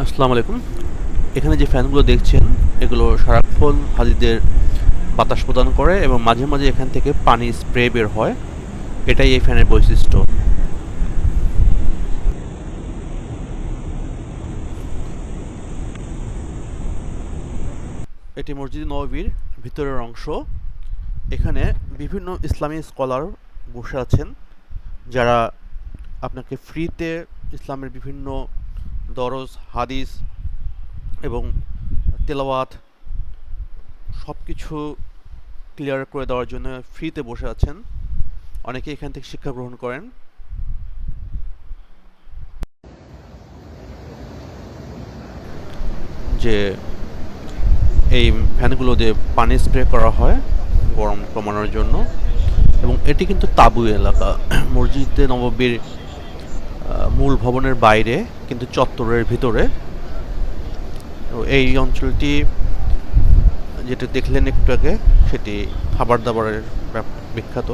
আসসালামু আলাইকুম। এখানে যে ফ্যানগুলো দেখছেন, এগুলো সারাক্ষণ হাজিদের বাতাস প্রদান করে এবং মাঝে মাঝে এখান থেকে পানি স্প্রে বের হয়। এটাই এই ফ্যানের বৈশিষ্ট্য। এটি মসজিদ নববীর ভিতরের অংশ। এখানে বিভিন্ন ইসলামী স্কলার বসে আছেন, যারা আপনাকে ফ্রিতে ইসলামের বিভিন্ন দরজ, হাদিস এবং তেলাওয়াত সব কিছু ক্লিয়ার করে দেওয়ার জন্য ফ্রিতে বসে আছেন। অনেকে এখান থেকে শিক্ষা গ্রহণ করেন। যে এই ফ্যানগুলো দিয়ে পানি স্প্রে করা হয় গরম কমানোর জন্য এবং এটি কিন্তু তাঁবু এলাকা। মসজিদে নববীর মূল ভবনের বাইরে, কিন্তু চত্বরের ভিতরে। তো এই অঞ্চলটি, যেটা দেখলেন একটু আগে, সেটি খাবার দাবারের বিখ্যাত।